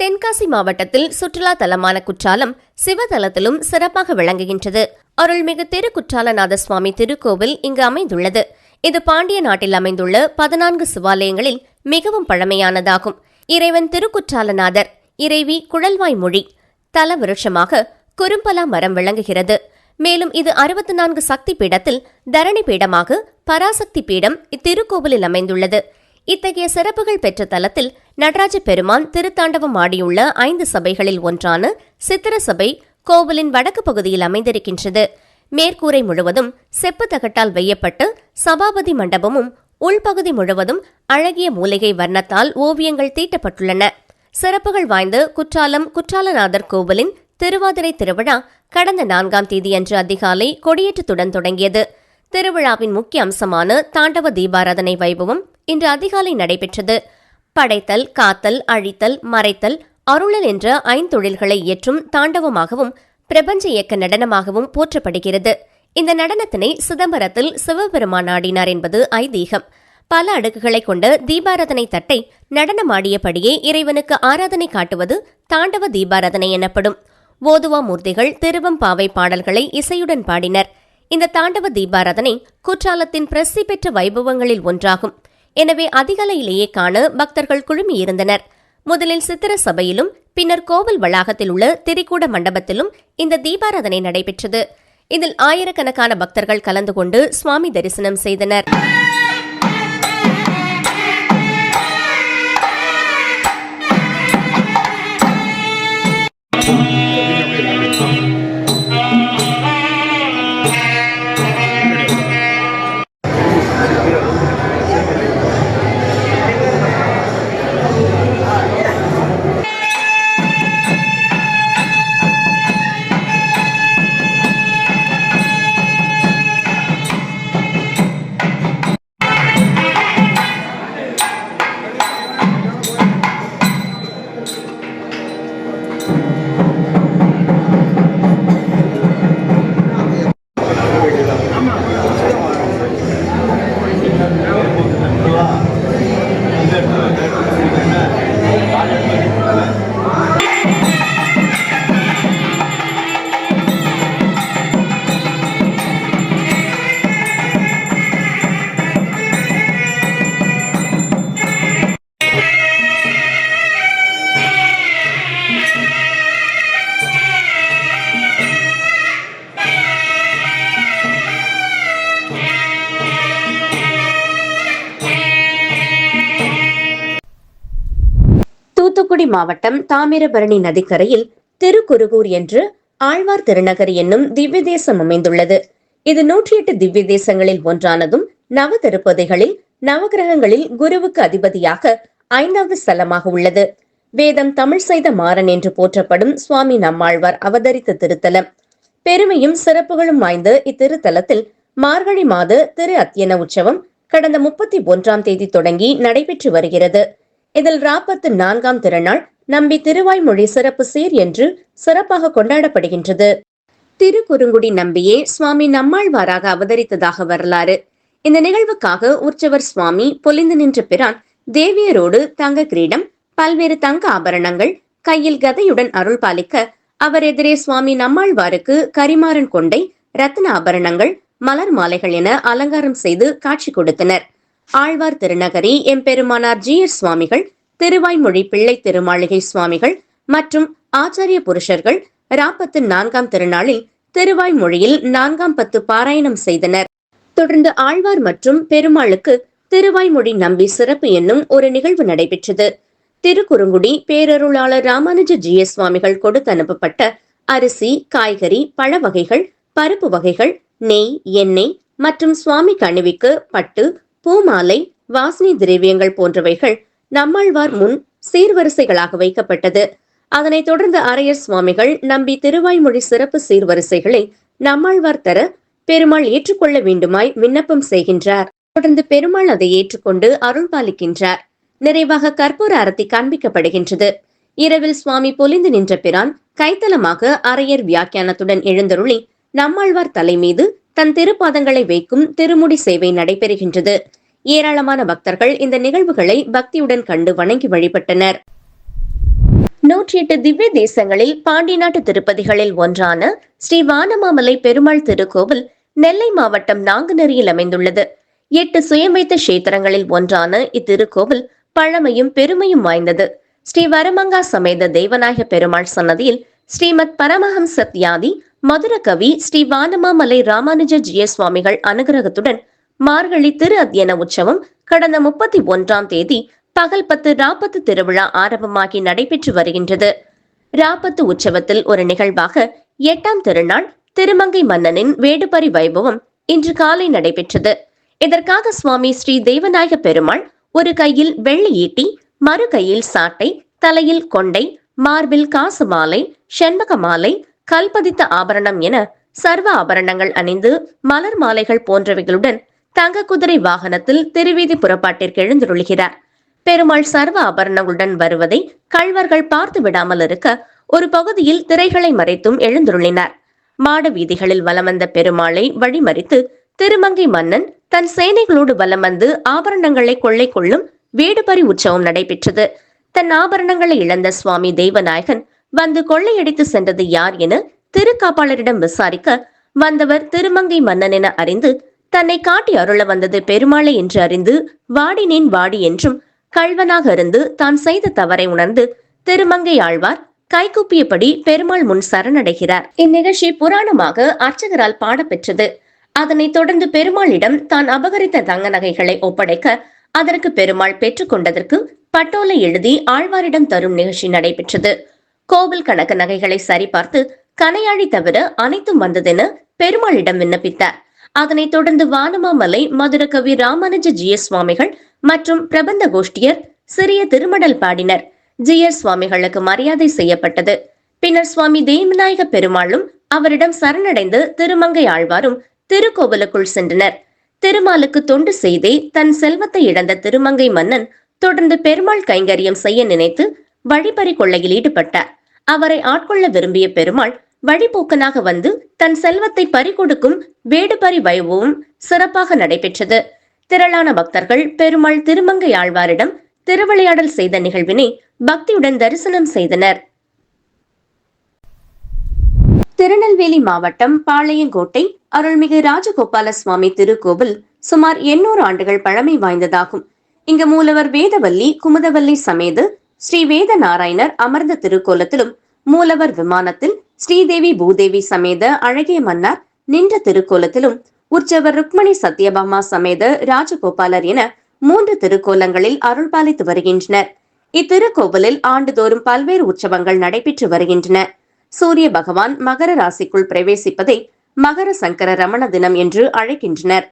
தென்காசி மாவட்டத்தில் சுற்றுலா தலமான குற்றாலம் சிவதலத்திலும் சிறப்பாக விளங்குகின்றது. அருள்மிகு திருக்குற்றாலநாத சுவாமி திருக்கோவில் இங்கு அமைந்துள்ளது. இது பாண்டிய நாட்டில் அமைந்துள்ள பதினான்கு சிவாலயங்களில் மிகவும் பழமையானதாகும். இறைவன் திருக்குற்றாலநாதர் இறைவி குழல்வாய் மொழி தல விருட்சமாக குறும்பலா மரம் விளங்குகிறது. மேலும் இது அறுபத்தி நான்கு சக்தி பீடத்தில் தரணி பீடமாக பராசக்தி பீடம் இத்திருக்கோவிலில் அமைந்துள்ளது. இத்தகைய சிறப்புகள் பெற்ற தலத்தில் நடராஜ பெருமான் திருத்தாண்டவம் ஆடியுள்ள ஐந்து சபைகளில் ஒன்றான சித்திர சபை கோவிலின் வடக்கு பகுதியில் அமைந்திருக்கின்றது. மேற்கூரை முழுவதும் செப்பு தகட்டால் வெய்யப்பட்டு சபாபதி மண்டபமும் உள்பகுதி முழுவதும் அழகிய மூலிகை வர்ணத்தால் ஓவியங்கள் தீட்டப்பட்டுள்ளன. சிறப்புகள் வாய்ந்த குற்றாலம் குற்றாலநாதர் கோவிலின் திருவாதிரை திருவிழா கடந்த நான்காம் தேதியன்று அதிகாலை கொடியேற்றத்துடன் தொடங்கியது. திருவிழாவின் முக்கிய அம்சமான தாண்டவ தீபாராதனை வைபவம் இன்று அதிகாலை நடைபெற்றது. படைத்தல் காத்தல் அழித்தல் மறைத்தல் அருளல் என்ற ஐந்தொழில்களை இயற்றும் தாண்டவமாகவும் பிரபஞ்ச இயக்க நடனமாகவும் போற்றப்படுகிறது. இந்த நடனத்தினை சிதம்பரத்தில் சிவபெருமான் ஆடினார் என்பது ஐதீகம். பல அடுக்குகளை கொண்ட தீபாராதனை தட்டை நடனமாடியபடியே இறைவனுக்கு ஆராதனை காட்டுவது தாண்டவ தீபாராதனை எனப்படும். ஓதுவா மூர்த்திகள் திருவம்பாவை பாடல்களை இசையுடன் பாடினர். இந்த தாண்டவ தீபாராதனை குற்றாலத்தின் பிரசி பெற்ற வைபவங்களில் ஒன்றாகும். எனவே அதிகாலையிலேயே காண பக்தர்கள் குழுமியிருந்தனர். முதலில் சித்திர சபையிலும் பின்னர் கோவில் வளாகத்தில் உள்ள திரிகூட மண்டபத்திலும் இந்த தீபாராதனை நடைபெற்றது. இதில் ஆயிரக்கணக்கான பக்தர்கள் கலந்து கொண்டு சுவாமி தரிசனம் செய்தனர். மாவட்டம் தாமிரபரணி நதிக்கரையில் திருக்குருகூர் என்று ஆழ்வார் திருநகர் என்னும் திவ்ய தேசம் அமைந்துள்ளது. இது நூற்றி எட்டு திவ்ய தேசங்களில் ஒன்றானதும் நவ திருப்பதிகளில் நவகிரகங்களில் குருவுக்கு அதிபதியாக ஐந்தாவது ஸ்தலமாக உள்ளது. வேதம் தமிழ் செய்த மாறன் என்று போற்றப்படும் சுவாமி நம்மாழ்வார் அவதரித்த திருத்தலம். பெருமையும் சிறப்புகளும் வாய்ந்த இத்திருத்தலத்தில் மார்கழி மாத திரு அத்தியன உற்சவம் கடந்த முப்பத்தி ஒன்றாம் தேதி தொடங்கி நடைபெற்று வருகிறது. இதில் ராப்பத்து நான்காம் திருநாள் நம்பி திருவாய்மொழி சிறப்பு சீர் என்று சிறப்பாக கொண்டாடப்படுகின்றது. திருக்குறுங்குடி நம்பியே சுவாமி நம்மாழ்வாராக அவதரித்ததாக வரலாறு. இந்த நிகழ்வுக்காக உற்சவர் சுவாமி பொலிந்து நின்ற பிரான் தேவியரோடு தங்க கிரீடம் பல்வேறு தங்க ஆபரணங்கள் கையில் கதையுடன் அருள் பாலிக்க அவர் எதிரே சுவாமி நம்மாழ்வாருக்கு கரிமாறன் கொண்டை ரத்ன ஆபரணங்கள் மலர் மாலைகள் என அலங்காரம் செய்து காட்சி கொடுத்தனர். ஆழ்வார் திருநகரி எம்பெருமானார் ஜி எஸ் சுவாமிகள் திருவாய்மொழி பிள்ளை திருமாளிகை சுவாமிகள் மற்றும் ஆச்சாரிய புருஷர்கள் ராப்பத்து நான்காம் திருநாளில் திருவாய்மொழியில் நான்காம் பத்து பாராயணம் செய்தனர். தொடர்ந்து ஆழ்வார் மற்றும் பெருமாளுக்கு திருவாய்மொழி நம்பி சிறப்பு என்னும் ஒரு நிகழ்வு நடைபெற்றது. திருக்குறுங்குடி பேரருளாளர் ராமானுஜ ஜி எஸ் சுவாமிகள் கொடுத்து அனுப்பப்பட்ட அரிசி காய்கறி பழ வகைகள் பருப்பு வகைகள் நெய் எண்ணெய் மற்றும் சுவாமி கணிவிக்கு பட்டு பூமாலை வாசனை திரவியங்கள் போன்றவைகள் நம்மாழ்வார் முன் சீர்வரிசைகளாக வைக்கப்பட்டது. அதனைத் தொடர்ந்து அரையர் சுவாமிகள் நம்பி திருவாய்மொழி சிறப்பு சீர்வரிசைகளை நம்மாழ்வார் தர பெருமாள் ஏற்றுக்கொள்ள வேண்டுமாய் விண்ணப்பம் செய்கின்றார். தொடர்ந்து பெருமாள் அதை ஏற்றுக்கொண்டு அருள் பாலிக்கின்றார். நிறைவாக கற்பூர அரத்தி காண்பிக்கப்படுகின்றது. இரவில் சுவாமி பொலிந்து நின்ற பிரான் கைத்தலமாக அரையர் வியாக்கியானத்துடன் எழுந்தருளி நம்மாழ்வார் தலை மீது தன் திருப்பாதங்களை வைக்கும் திருமுடி சேவை நடைபெறுகின்றது. ஏராளமான பக்தர்கள் இந்த நிகழ்வுகளை பக்தியுடன் கண்டு வணங்கி வழிபட்டனர். நூற்றி எட்டு திவ்ய தேசங்களில் பாண்டி நாட்டு திருப்பதிகளில் ஒன்றான ஸ்ரீ வானமாமலை பெருமாள் திருக்கோவில் நெல்லை மாவட்டம் நாங்குநேரியில் அமைந்துள்ளது. எட்டு சுயமைத்த கஷேத்திரங்களில் ஒன்றான இத்திருக்கோவில் பழமையும் பெருமையும் வாய்ந்தது. ஸ்ரீ வரமங்கா சமேத தேவநாயக பெருமாள் சன்னதியில் ஸ்ரீமத் பரமஹம் சத்யாதி மதுர கவி ஸ்ரீ வானமாமலை ராமானுஜ ஜிய சுவாமிகள் அனுகிரகத்துடன் மார்கழி திரு அத்தியன உற்சவம் கடந்த முப்பத்தி ஒன்றாம் தேதி பகல் பத்து ராப்பத்து திருவிழா ஆரம்பமாகி நடைபெற்று வருகின்றது. ராப்பத்து உற்சவத்தில் ஒரு நிகழ்வாக எட்டாம் திருநாள் திருமங்கை மன்னனின் வேடுபரி வைபவம் இன்று காலை நடைபெற்றது. இதற்காக சுவாமி ஸ்ரீ தேவநாயக பெருமாள் ஒரு கையில் வெள்ளி ஈட்டி மறு கையில் சாட்டை தலையில் கொண்டை மார்பில் காசு மாலை செண்பக மாலை கல்பதித்த ஆபரணம் என சர்வ ஆபரணங்கள் அணிந்து மலர் மாலைகள் போன்றவைகளுடன் தங்க குதிரை வாகனத்தில் திருவீதி புறப்பாட்டிற்கு எழுந்துருளுகிறார். பெருமாள் சர்வ ஆபரணங்களுடன் வருவதை கள்வர்கள் பார்த்து விடாமல் இருக்க ஒரு பகுதியில் திரைகளை மறைத்தும் எழுந்துருளினார். மாட வீதிகளில் வலம் வந்த பெருமாளை வழிமறித்து திருமங்கை மன்னன் தன் சேனைகளோடு வலம் வந்து ஆபரணங்களை கொள்ளை கொள்ளும் வேடுபரி உற்சவம் நடைபெற்றது. தன் ஆபரணங்களை இழந்த சுவாமி தேவநாயகன் வந்து கொள்ளையடித்து சென்றது யார் என திருக்காப்பாளரிடம் விசாரிக்க வந்தவர் திருமங்கை மன்னன் என அறிந்து தன்னை காட்டி அருள வந்தது பெருமாளை என்று அறிந்து வாடினேன் வாடி என்றும் கள்வனாக இருந்து தான் செய்த தவறை உணர்ந்து திருமங்கை ஆழ்வார் கைகூப்பியபடி பெருமாள் முன் சரணடைகிறார். இந்நிகழ்ச்சி புராணமாக அர்ச்சகரால் பாடப்பெற்றது. அதனைத் தொடர்ந்து பெருமாளிடம் தான் அபகரித்த தங்க நகைகளை ஒப்படைக்க அதற்கு பெருமாள் பெற்றுக்கொண்டதற்கு பட்டோலை எழுதி ஆழ்வாரிடம் தரும் நிகழ்ச்சி நடைபெற்றது. கோவில் கணக்கு நகைகளை சரிபார்த்து கனையாழி தவிர அனைத்தும் வந்ததென பெருமாளிடம் விண்ணப்பித்தார். அதனைத் தொடர்ந்து வானமாமலை மதுரகவி ராமானுஜ ஜிஎஸ் சுவாமிகள் மற்றும் பிரபந்த கோஷ்டியர் சிறிய திருமடல் பாடினர். ஜிஎஸ் சுவாமிகளுக்கு மரியாதை செய்யப்பட்டது. பின்னர் சுவாமி தேவநாயக பெருமாளும் அவரிடம் சரணடைந்து திருமங்கை ஆழ்வாரும் திருக்கோவிலுக்குள் சென்றனர். திருமாலுக்கு தொண்டு செய்தே தன் செல்வத்தை இழந்த திருமங்கை மன்னன் தொடர்ந்து பெருமாள் கைங்கரியம் செய்ய நினைத்து வழிபறி கொள்ளையில் ஈடுபட்டார். அவரை ஆட்கொள்ள விரும்பிய பெருமாள் வழிபோக்கனாக வந்து தன் செல்வத்தை பறிகொடுக்கும் வேடுபறி வைபவம் சிறப்பாக நடைபெற்றது. திரளான பக்தர்கள் பெருமாள் திருமங்கை ஆழ்வாரிடம் திருவிளையாடல் செய்த நிகழ்வினை பக்தியுடன் தரிசனம் செய்தனர். திருநெல்வேலி மாவட்டம் பாளையங்கோட்டை அருள்மிகு ராஜகோபால சுவாமி திருக்கோவில் சுமார் எண்ணூறு ஆண்டுகள் பழமை வாய்ந்ததாகும். இங்கு மூலவர் வேதவல்லி குமுதவல்லி சமேது ஸ்ரீ வேத நாராயணர் அமர்ந்த திருக்கோலத்திலும் மூலவர் விமானத்தில் ஸ்ரீதேவி பூதேவி சமேத அழகிய மன்னார் நின்ற திருக்கோலத்திலும் உற்சவர் ருக்மணி சத்யபாமா சமேத ராஜகோபாலர் என மூன்று திருக்கோலங்களில் அருள்பாலித்து வருகின்றனர். இத்திருக்கோவிலில் ஆண்டுதோறும் பல்வேறு உற்சவங்கள் நடைபெற்று வருகின்றன. சூரிய பகவான் மகர ராசிக்குள் பிரவேசிப்பதை மகர சங்கர ரமண தினம் என்று அழைக்கின்றனர்.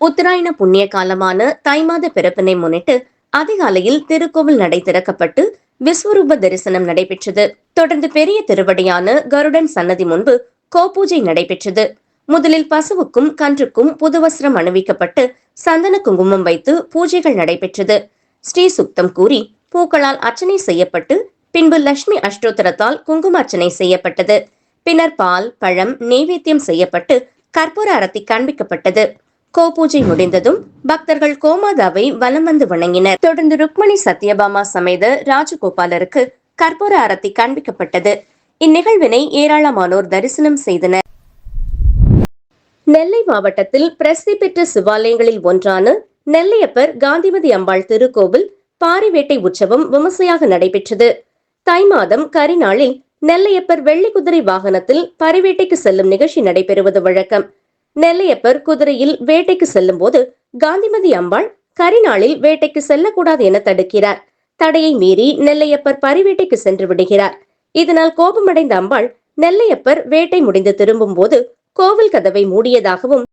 உத்தராயண புண்ணிய காலமான தை மாத பிறப்பினை முன்னிட்டு அதிகாலையில் திருக்கோவில் நடை திறக்கப்பட்டு விஸ்வரூப தரிசனம் நடைபெற்றது. தொடர்ந்து பெரிய திருவடியான கருடன் சன்னதி முன்பு கோபூஜை நடைபெற்றது. முதலில் பசுவுக்கும் கன்றுக்கும் புதுவஸ்திரம் அணிவிக்கப்பட்டு சந்தன குங்குமம் வைத்து பூஜைகள் நடைபெற்றது. ஸ்ரீ சுக்தம் கூறி பூக்களால் அர்ச்சனை செய்யப்பட்டு பின்பு லட்சுமி அஷ்டோத்தரத்தால் குங்கும அர்ச்சனை செய்யப்பட்டது. பின்னர் பால் பழம் நெய்வேத்தியம் செய்யப்பட்டு கற்பூர அரத்தி காண்பிக்கப்பட்டது கோபூஜை முடிந்ததும் பக்தர்கள் கோமாதாவை வலம் வந்து வணங்கினர். தொடர்ந்து ருக்மணி சத்யபாமா சமேத ராஜகோபாலருக்கு கற்பூர அரத்தி காண்பிக்கப்பட்டது. இந்நிகழ்வினை ஏராளமானோர் தரிசனம் செய்தனர். நெல்லை மாவட்டத்தில் பிரசித்தி பெற்ற சிவாலயங்களில் ஒன்றான நெல்லையப்பர் காந்திமதி அம்பாள் திருக்கோவில் பாரிவேட்டை உற்சவம் விமர்சையாக நடைபெற்றது. தை மாதம் கரிநாளில் நெல்லையப்பர் வெள்ளி குதிரை வாகனத்தில் பரிவேட்டைக்கு செல்லும் நிகழ்ச்சி நடைபெறுவது வழக்கம். நெல்லையப்பர் குதிரையில் வேட்டைக்கு செல்லும் போது காந்திமதி அம்பாள் கரிநாளில் வேட்டைக்கு செல்லக்கூடாது என தடுக்கிறார். தடையை மீறி நெல்லையப்பர் பரிவேட்டைக்கு சென்று விடுகிறார். இதனால் கோபமடைந்த அம்பாள் நெல்லையப்பர் வேட்டை முடிந்து திரும்பும் போது கோவில் கதவை மூடியதாகவும்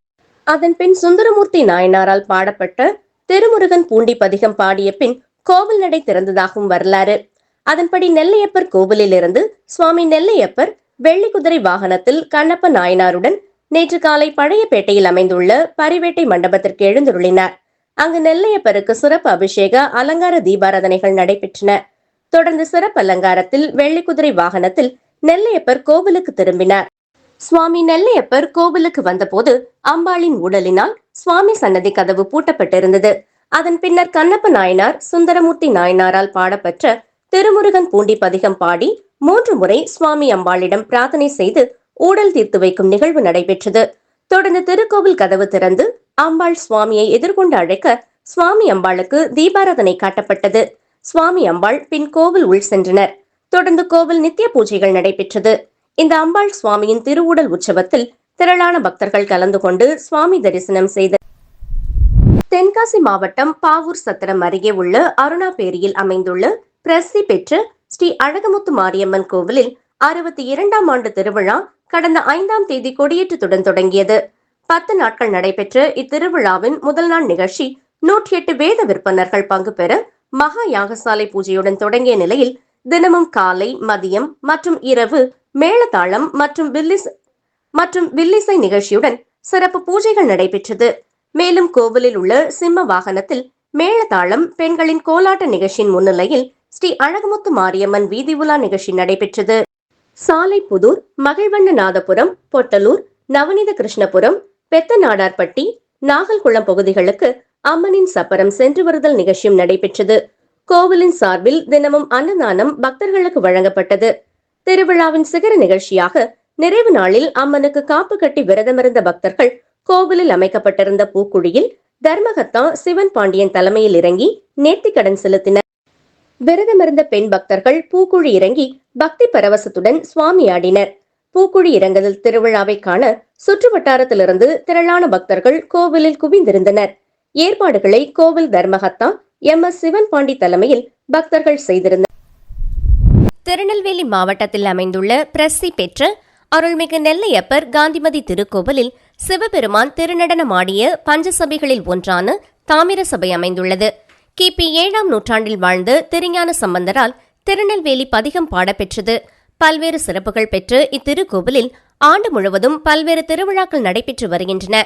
அதன் பின் சுந்தரமூர்த்தி நாயனாரால் பாடப்பட்ட திருமுருகன் பூண்டி பதிகம் பாடிய பின் கோவில் நடை திறந்ததாகவும் வரலாறு. அதன்படி நெல்லையப்பர் கோவிலிலிருந்து சுவாமி நெல்லையப்பர் வெள்ளி குதிரை வாகனத்தில் கண்ணப்ப நாயனாருடன் நேற்று காலை பழையப்பேட்டையில் அமைந்துள்ள பரிவேட்டை மண்டபத்திற்கு எழுந்துள்ளினார் அங்கு நெல்லையப்பருக்கு சிறப்பு அபிஷேக அலங்கார தீபாராதனைகள் நடைபெற்றன. தொடர்ந்து சிறப்பு அலங்காரத்தில் வெள்ளி குதிரை வாகனத்தில் நெல்லையப்பர் கோவிலுக்கு திரும்பினார். சுவாமி நெல்லையப்பர் கோவிலுக்கு வந்தபோது அம்பாளின் உடலினால் சுவாமி சன்னதி கதவு பூட்டப்பட்டிருந்தது. அதன் பின்னர் கண்ணப்ப நாயனார் சுந்தரமூர்த்தி நாயனாரால் பாடப்பெற்ற திருமுருகன் பூண்டி பதிகம் பாடி மூன்று முறை சுவாமி அம்பாளிடம் பிரார்த்தனை செய்து ஊடல் தீர்த்து வைக்கும் நிகழ்வு நடைபெற்றது. தொடர்ந்து திருக்கோவில் கதவு திறந்து அம்பாள் சுவாமியை எதிர்கொண்டு அழைக்க சுவாமி அம்பாளுக்கு தீபாராதனை காட்டப்பட்டது. சுவாமி அம்பாள் பின் கோவில் உள் சென்றனர். தொடர்ந்து கோவில் நித்திய பூஜைகள் நடைபெற்றது. இந்த அம்பாள் சுவாமியின் திருவுடல் உற்சவத்தில் திரளான பக்தர்கள் கலந்து கொண்டு சுவாமி தரிசனம் செய்த தென்காசி மாவட்டம் பாவூர் சத்திரம் அருகே உள்ள அருணாபேரியில் அமைந்துள்ள பிரசித்தி பெற்ற ஸ்ரீ அழகமுத்து மாரியம்மன் கோவிலில் அறுபத்தி இரண்டாம் ஆண்டு திருவிழா கடந்த ஐந்தாம் தேதி கொடியேற்றத்துடன் தொடங்கியது. பத்து நாட்கள் நடைபெற்ற இத்திருவிழாவின் முதல் நாள் நிகழ்ச்சி நூற்றி எட்டு வேத விற்பனர்கள் பங்கு பெற மகா யாகசாலை பூஜையுடன் தொடங்கிய நிலையில் தினமும் காலை மதியம் மற்றும் இரவு மேளதாளம் மற்றும் வில்லிஸ் மற்றும் வில்லிசை நிகழ்ச்சியுடன் சிறப்பு பூஜைகள் நடைபெற்றது. மேலும் கோவிலில் உள்ள சிம்ம வாகனத்தில் மேளதாளம் பெண்களின் கோலாட்ட நிகழ்ச்சியின் முன்னிலையில் ஸ்ரீ அழகுமுத்து மாரியம்மன் வீதி உலா நிகழ்ச்சி நடைபெற்றது. சாலைப்புதூர் மகிழ்வண்ணநாதபுரம் பொட்டலூர் நவநீத கிருஷ்ணபுரம் பெத்தநாடார்பட்டி நாகல்குளம் பகுதிகளுக்கு அம்மனின் சப்பரம் சென்று வருதல் நிகழ்ச்சியும் நடைபெற்றது. கோவிலின் சார்பில் தினமும் அன்னதானம் பக்தர்களுக்கு வழங்கப்பட்டது. திருவிழாவின் சிகர நிகழ்ச்சியாக நிறைவு நாளில் அம்மனுக்கு காப்பு கட்டி விரதமிருந்த பக்தர்கள் கோவிலில் அமைக்கப்பட்டிருந்த பூக்குழியில் தர்மகத்தா சிவன் பாண்டியன் தலைமையில் இறங்கி நேர்த்திக்கடன் செலுத்தினர். விரதமிருந்த பெண் பக்தர்கள் பூக்குழி இறங்கி பக்தி பரவசத்துடன் சுவாமி ஆடினர். பூக்குழி இறங்குதல் திருவிழாவை காண சுற்று வட்டாரத்திலிருந்து திரளான பக்தர்கள் கோவிலில் குவிந்திருந்தனர். ஏற்பாடுகளை கோவில் தர்மகத்தா எம். எஸ். சிவன் பாண்டி தலைமையில் பக்தர்கள் செய்திருந்தனர். திருநெல்வேலி மாவட்டத்தில் அமைந்துள்ள பிரசி பெற்ற அருள்மிகு நெல்லையப்பர் காந்திமதி திருக்கோவிலில் சிவபெருமான் திருநடனமாடிய பஞ்சசபைகளில் ஒன்றான தாமிர சபை அமைந்துள்ளது. கிபி ஏழாம் நூற்றாண்டில் வாழ்ந்த திருஞான சம்பந்தரால் திருநெல்வேலி பதிகம் பாடப்பெற்றது. பல்வேறு சிறப்புகள் பெற்று இத்திருக்கோவிலில் ஆண்டு முழுவதும் பல்வேறு திருவிழாக்கள் நடைபெற்று வருகின்றன.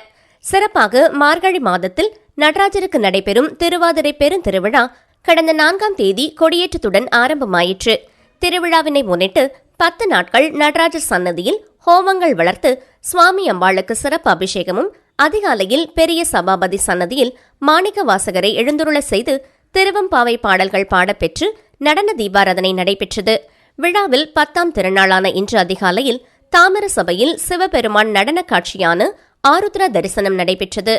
சிறப்பாக மார்கழி மாதத்தில் நடராஜருக்கு நடைபெறும் திருவாதிரை பெருந்திருவிழா கடந்த நான்காம் தேதி கொடியேற்றத்துடன் ஆரம்பமாயிற்று. திருவிழாவினை முன்னிட்டு பத்து நாட்கள் நடராஜர் சன்னதியில் ஹோமங்கள் வளர்த்து சுவாமி அம்பாளுக்கு சிறப்பு அபிஷேகமும் அதிகாலையில் பெரிய சபாபதி சன்னதியில் மாணிக்க வாசகரை எழுந்துருள செய்து திருவம்பாவை பாடல்கள் பாடப்பெற்று நடன தீபாராதனை நடைபெற்றது. விழாவில் பத்தாம் திருநாளான இன்று அதிகாலையில் தாமிர சபையில் சிவபெருமான் நடன காட்சியான ஆருத்ரா தரிசனம் நடைபெற்றது.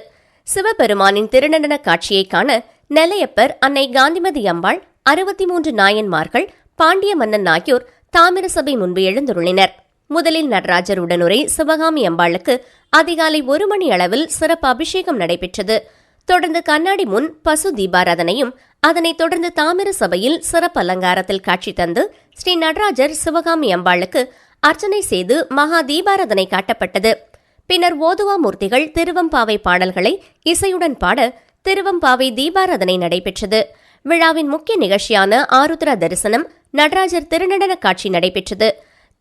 சிவபெருமானின் திருநடன காட்சியை காண நெல்லையப்பர் அன்னை காந்திமதி அம்பாள் அறுபத்தி மூன்று நாயன்மார்கள் பாண்டிய மன்னன் ஆகியோர் தாமிர சபை முன்பு எழுந்துருளினர். முதலில் நடராஜர் உடனுரை சிவகாமி அம்பாளுக்கு அதிகாலை ஒரு மணி அளவில் சிறப்பு அபிஷேகம் நடைபெற்றது. தொடர்ந்து கண்ணாடி முன் பசு தீபாராதனையும் அதனைத் தொடர்ந்து தாமிர சபையில் சிறப்பு அலங்காரத்தில் காட்சி தந்து ஸ்ரீ நடராஜர் சிவகாமி அம்பாளுக்கு அர்ச்சனை செய்து மகா தீபாராதனை காட்டப்பட்டது. பின்னர் ஓதுவா மூர்த்திகள் திருவம்பாவை பாடல்களை இசையுடன் பாட திருவம்பாவை தீபாராதனை நடைபெற்றது. விழாவின் முக்கிய நிகழ்ச்சியான ஆருத்ரா தரிசனம் நடராஜர் திருநடன காட்சி நடைபெற்றது.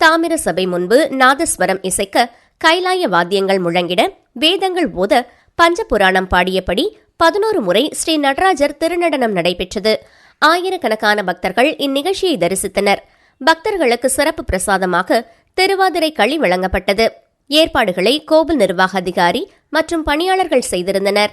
தாமிர சபை முன்பு நாதஸ்வரம் இசைக்க கைலாய வாத்தியங்கள் முழங்கிட வேதங்கள் ஓத பஞ்சபுராணம் பாடியபடி பதினோரு முறை ஸ்ரீ நடராஜர் திருநடனம் நடைபெற்றது. ஆயிரக்கணக்கான பக்தர்கள் இந்நிகழ்ச்சியை தரிசித்தனர். பக்தர்களுக்கு சிறப்பு பிரசாதமாக திருவாதிரை களி வழங்கப்பட்டது. ஏற்பாடுகளை கோவில் நிர்வாக அதிகாரி மற்றும் பணியாளர்கள் செய்திருந்தனர்.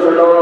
হলো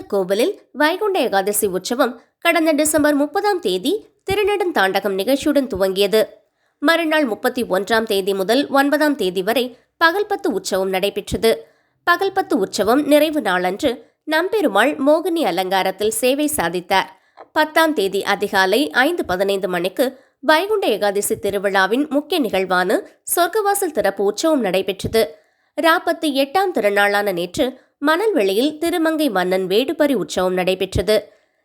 ரங்கநாதர் கோவிலில் வைகுண்ட ஏகாதசி உற்சவம் கடந்த டிசம்பர் முப்பதாம் தேதி திருநெடுந்தாண்டகம் நிகழ்ச்சியுடன் துவங்கியது. மறுநாள் முப்பத்தி ஒன்றாம் தேதி முதல் ஒன்பதாம் தேதி வரை பகல்பத்து உற்சவம் நடைபெற்றது. பகல்பத்து உற்சவம் நிறைவு நாளன்று நம்பெருமாள் மோகினி அலங்காரத்தில் சேவை சாதித்தார். பத்தாம் தேதி அதிகாலை ஐந்து பதினைந்து மணிக்கு வைகுண்ட ஏகாதசி திருவிழாவின் முக்கிய நிகழ்வான சொர்க்கவாசல் திறப்பு உற்சவம் நடைபெற்றது. ராப்பத்து எட்டாம் திருநாளான நேற்று மணல்வெளியில் திருமங்கை மன்னன் வேடுபரி உற்சவம் நடைபெற்றது.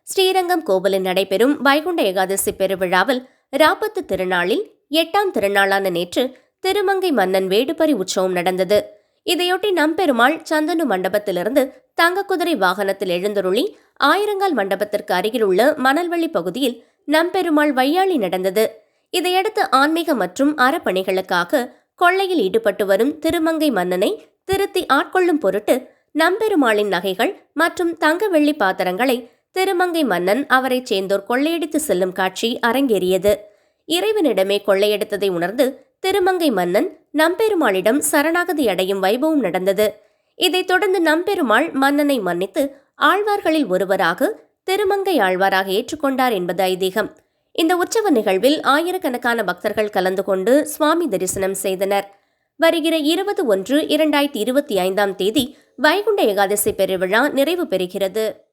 ஸ்ரீரங்கம் கோவிலில் நடைபெறும் வைகுண்ட ஏகாதசி பெருவிழாவில் ராபத்து திருநாளில் எட்டாம் திருநாளான நேற்று திருமங்கை மன்னன் வேடுபரி உற்சவம் நடந்தது. இதையொட்டி நம்பெருமாள் சந்தனு மண்டபத்திலிருந்து தங்கக்குதிரை வாகனத்தில் எழுந்தருளி ஆயிரங்கால் மண்டபத்திற்கு அருகிலுள்ள மணல்வெளி பகுதியில் நம்பெருமாள் வையாளி நடந்தது. இதையடுத்து ஆன்மீக மற்றும் அறப்பணிகளுக்காக கொள்ளையில் ஈடுபட்டு வரும் திருமங்கை மன்னனை திருத்தி ஆட்கொள்ளும் பொருட்டு நம்பெருமாளின் நகைகள் மற்றும் தங்க வெள்ளி பாத்திரங்களை திருமங்கை மன்னன் அவரைச் சேர்ந்தோர் கொள்ளையடித்து செல்லும் காட்சி அரங்கேறியது. இறைவனிடமே கொள்ளையடித்ததை உணர்ந்து திருமங்கை மன்னன் நம்பெருமாளிடம் சரணாகதி அடையும் வைபவம் நடந்தது. இதைத் தொடர்ந்து நம்பெருமாள் மன்னனை மன்னித்து ஆழ்வார்களில் ஒருவராக திருமங்கை ஆழ்வாராக ஏற்றுக்கொண்டார் என்பது ஐதீகம். இந்த உற்சவ நிகழ்வில் ஆயிரக்கணக்கான பக்தர்கள் கலந்து கொண்டு சுவாமி தரிசனம் செய்தனர். வருகிற இருபது ஒன்று இரண்டாயிரத்தி இருபத்தி ஐந்தாம் தேதி வைகுண்ட ஏகாதசி பெருவிழா நிறைவு பெறுகிறது.